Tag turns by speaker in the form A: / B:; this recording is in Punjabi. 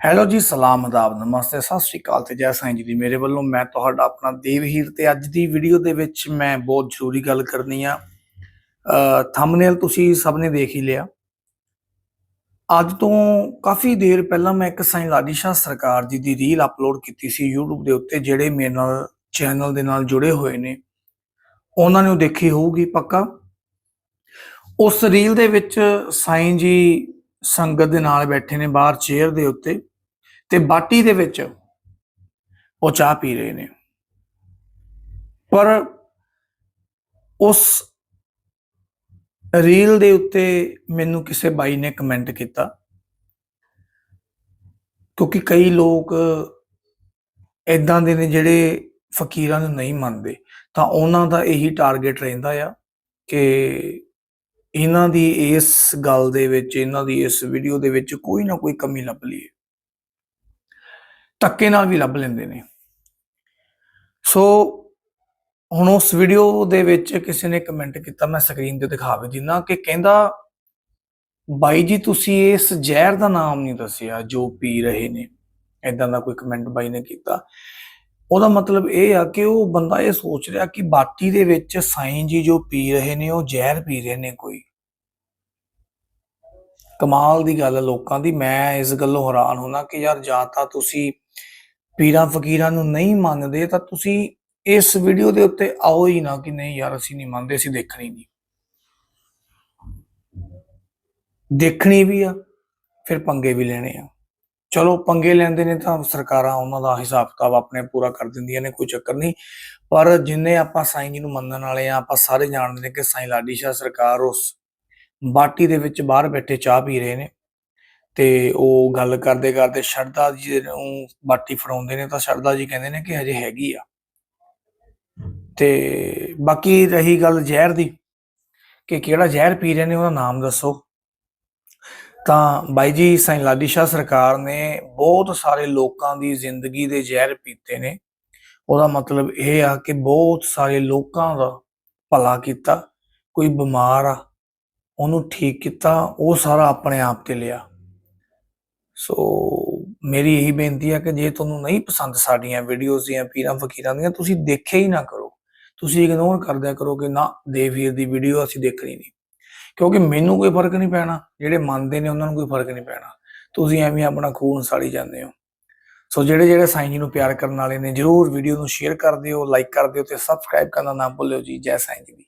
A: ਹੈਲੋ ਜੀ, ਸਲਾਮ, ਅਦਾਬ, ਨਮਸਤੇ, ਸਤਿ ਸ਼੍ਰੀ ਅਕਾਲ ਤੇ ਜੈ ਸਾਈਂ ਜੀ ਦੀ। ਮੇਰੇ ਵੱਲੋਂ ਮੈਂ ਤੁਹਾਡਾ ਆਪਣਾ ਦੇਵਹੀਰ ਤੇ ਅੱਜ ਦੀ ਵੀਡੀਓ ਦੇ ਵਿੱਚ ਮੈਂ ਬਹੁਤ ਜ਼ਰੂਰੀ ਗੱਲ ਕਰਨੀ ਆ। ਥੰਬਨੇਲ ਤੁਸੀਂ ਸਭ ਨੇ ਦੇਖ ਹੀ ਲਿਆ। ਅੱਜ ਤੋਂ ਕਾਫੀ ਦੇਰ ਪਹਿਲਾਂ ਮੈਂ ਇੱਕ ਸਾਈਂ ਲਾਡੀ ਸ਼ਾਹ ਸਰਕਾਰ ਜੀ ਦੀ ਰੀਲ ਅਪਲੋਡ ਕੀਤੀ ਸੀ YouTube ਦੇ ਉੱਤੇ, ਜਿਹੜੇ ਮੇਰੇ ਨਾਲ ਚੈਨਲ ਦੇ ਨਾਲ ਜੁੜੇ ਹੋਏ ਨੇ। ਉਹਨਾਂ ਨੇ ਉਹ ਦੇਖੀ ਹੋਊਗੀ ਪੱਕਾ। ਉਸ ਰੀਲ ਦੇ ਵਿੱਚ ਸਾਈਂ ਜੀ ਸੰਗਤ ਦੇ ਨਾਲ ਬੈਠੇ ਨੇ ਬਾਹਰ ਚੇਅਰ ਦੇ ਉੱਤੇ। ਤੇ ਬਾਟੀ ਦੇ ਵਿੱਚ ਉਹ ਚਾਹ ਪੀ ਰਹੇ ਨੇ। ਪਰ ਉਸ ਰੀਲ ਦੇ ਉੱਤੇ ਮੈਨੂੰ ਕਿਸੇ ਬਾਈ ਨੇ ਕਮੈਂਟ ਕੀਤਾ ਕਿਉਂਕਿ ਕਈ ਲੋਕ ਇਦਾਂ ਦੇ ਨੇ ਜਿਹੜੇ ਫਕੀਰਾਂ ਨੂੰ ਨਹੀਂ ਮੰਨਦੇ। ਤਾਂ ਉਹਨਾਂ ਦਾ ਇਹੀ ਟਾਰਗੇਟ ਰਹਿੰਦਾ ਆ ਕਿ ਇਹਨਾਂ ਦੀ ਇਸ ਗੱਲ ਦੇ ਵਿੱਚ, ਇਹਨਾਂ ਦੀ ਇਸ ਵੀਡੀਓ ਦੇ ਵਿੱਚ ਕੋਈ ਨਾ ਕੋਈ ਕਮੀ ਲੱਭ ਲਈਏ। ਧੱਕੇ ਨਾਲ ਵੀ ਲੱਭ ਲੈਂਦੇ ਨੇ। ਸੋ ਹੁਣ ਉਸ ਵੀਡੀਓ ਦੇ ਵਿੱਚ ਕਿਸੇ ਨੇ ਕਮੈਂਟ ਕੀਤਾ, ਮੈਂ ਸਕਰੀਨ ਤੇ ਦਿਖਾ ਵੀ ਦਿਨਾ ਕਿ ਕਹਿੰਦਾ, ਬਾਈ ਜੀ, ਤੁਸੀਂ ਇਸ ਜ਼ਹਿਰ ਦਾ ਨਾਮ ਨਹੀਂ ਦੱਸਿਆ ਜੋ ਪੀ ਰਹੇ ਨੇ। ਇਦਾਂ ਦਾ ਕੋਈ ਕਮੈਂਟ ਬਾਈ ਨੇ ਕੀਤਾ। ਉਹਦਾ ਮਤਲਬ ਇਹ ਆ ਕਿ ਉਹ ਬੰਦਾ ਇਹ ਸੋਚ ਰਿਹਾ ਕਿ ਬਾਟੀ ਦੇ ਵਿੱਚ ਸਾਈਂ ਜੀ ਜੋ ਪੀ ਰਹੇ ਨੇ, ਉਹ ਜ਼ਹਿਰ ਪੀ ਰਹੇ ਨੇ ਕੋਈ। ਕਮਾਲ ਦੀ ਗੱਲ ਹੈ ਲੋਕਾਂ ਦੀ। ਮੈਂ ਇਸ ਗੱਲੋਂ ਹੈਰਾਨ ਹੁਣਾ ਕਿ ਯਾਰ ਜਾਂ ਤਾਂ ਤੁਸੀਂ ਪੀਰਾਂ ਫਕੀਰਾਂ ਨੂੰ ਨਹੀਂ ਮੰਨਦੇ ਤਾਂ ਤੁਸੀਂ ਇਸ ਵੀਡੀਓ ਦੇ ਉੱਤੇ ਆਓ ਹੀ ਨਾ ਕਿ ਨਹੀਂ ਯਾਰ ਅਸੀਂ ਨਹੀਂ ਮੰਨਦੇ, ਅਸੀਂ ਦੇਖਣੀ ਨਹੀਂ। ਦੇਖਣੀ ਵੀ ਆ, ਫਿਰ ਪੰਗੇ ਵੀ ਲੈਣੇ ਆ। ਚਲੋ ਪੰਗੇ ਲੈਂਦੇ ਨੇ ਤਾਂ ਸਰਕਾਰਾਂ ਉਹਨਾਂ ਦਾ ਹਿਸਾਬ ਕਿਤਾਬ ਆਪਣੇ ਪੂਰਾ ਕਰ ਦਿੰਦੀਆਂ ਨੇ, ਕੋਈ ਚੱਕਰ ਨਹੀਂ। ਪਰ ਜਿੰਨੇ ਆਪਾਂ ਸਾਈਂ ਜੀ ਨੂੰ ਮੰਨਣ ਵਾਲੇ ਆ, ਆਪਾਂ ਸਾਰੇ ਜਾਣਦੇ ਨੇ ਕਿ ਸਾਈਂ ਲਾਡੀ ਸ਼ਾਹ ਸਰਕਾਰ ਉਸ ਬਾਟੀ ਦੇ ਵਿੱਚ ਬਾਹਰ ਬੈਠੇ ਚਾਹ ਪੀ ਰਹੇ ਨੇ ਤੇ ਉਹ ਗੱਲ ਕਰਦੇ ਕਰਦੇ ਸ਼ਰਦਾ ਜੀ ਨੂੰ ਬਾਟੀ ਫੜਾਉਂਦੇ ਨੇ ਤਾਂ ਸ਼ਰਦਾ ਜੀ ਕਹਿੰਦੇ ਨੇ ਕਿ ਹਜੇ ਹੈਗੀ ਆ। ਤੇ ਬਾਕੀ ਰਹੀ ਗੱਲ ਜ਼ਹਿਰ ਦੀ ਕਿ ਕਿਹੜਾ ਜ਼ਹਿਰ ਪੀ ਰਹੇ ਨੇ ਉਹਦਾ ਨਾਮ ਦੱਸੋ। ਤਾਂ ਬਾਈ ਜੀ, ਸਾਈਂ ਲਾਡੀ ਸ਼ਾਹ ਸਰਕਾਰ ਨੇ ਬਹੁਤ ਸਾਰੇ ਲੋਕਾਂ ਦੀ ਜ਼ਿੰਦਗੀ ਦੇ ਜ਼ਹਿਰ ਪੀਤੇ ਨੇ। ਉਹਦਾ ਮਤਲਬ ਇਹ ਆ ਕਿ ਬਹੁਤ ਸਾਰੇ ਲੋਕਾਂ ਦਾ ਭਲਾ ਕੀਤਾ, ਕੋਈ ਬਿਮਾਰ ਆ ਉਹਨੂੰ ਠੀਕ ਕੀਤਾ, ਉਹ ਸਾਰਾ ਆਪਣੇ ਆਪ ਤੇ ਲਿਆ। ਸੋ ਮੇਰੀ ਇਹੀ ਬੇਨਤੀ ਹੈ ਕਿ ਜੇ ਤੁਹਾਨੂੰ ਨਹੀਂ ਪਸੰਦ ਸਾਡੀਆਂ ਵੀਡੀਓਜ਼ ਦੀਆਂ ਪੀਰਾਂ ਫਕੀਰਾਂ ਦੀਆਂ, ਤੁਸੀਂ ਦੇਖਿਆ ਹੀ ਨਾ ਕਰੋ। ਤੁਸੀਂ ਇਗਨੋਰ ਕਰਦਿਆ ਕਰੋ ਕਿ ਨਾ, ਦੇਵੀਰ ਦੀ ਵੀਡੀਓ ਅਸੀਂ ਦੇਖਣੀ ਨਹੀਂ। ਕਿਉਂਕਿ ਮੈਨੂੰ ਕੋਈ ਫ਼ਰਕ ਨਹੀਂ ਪੈਣਾ, ਜਿਹੜੇ ਮੰਨਦੇ ਨੇ ਉਹਨਾਂ ਨੂੰ ਕੋਈ ਫ਼ਰਕ ਨਹੀਂ ਪੈਣਾ। ਤੁਸੀਂ ਐਵੇਂ ਆਪਣਾ ਖੂਨ ਸਾੜੀ ਜਾਂਦੇ ਹੋ। ਸੋ ਜਿਹੜੇ ਜਿਹੜੇ ਸਾਈਂ ਜੀ ਨੂੰ ਪਿਆਰ ਕਰਨ ਵਾਲੇ ਨੇ, ਜਰੂਰ ਵੀਡੀਓ ਨੂੰ ਸ਼ੇਅਰ ਕਰ ਦਿਓ ਲਾਈਕ ਕਰ ਦਿਓ ਤੇ ਸਬਸਕ੍ਰਾਈਬ ਕਰਨਾ ਨਾ ਭੁੱਲਿਓ ਜੀ। ਜੈ ਸਾਈਂ ਜੀ ਦੀ।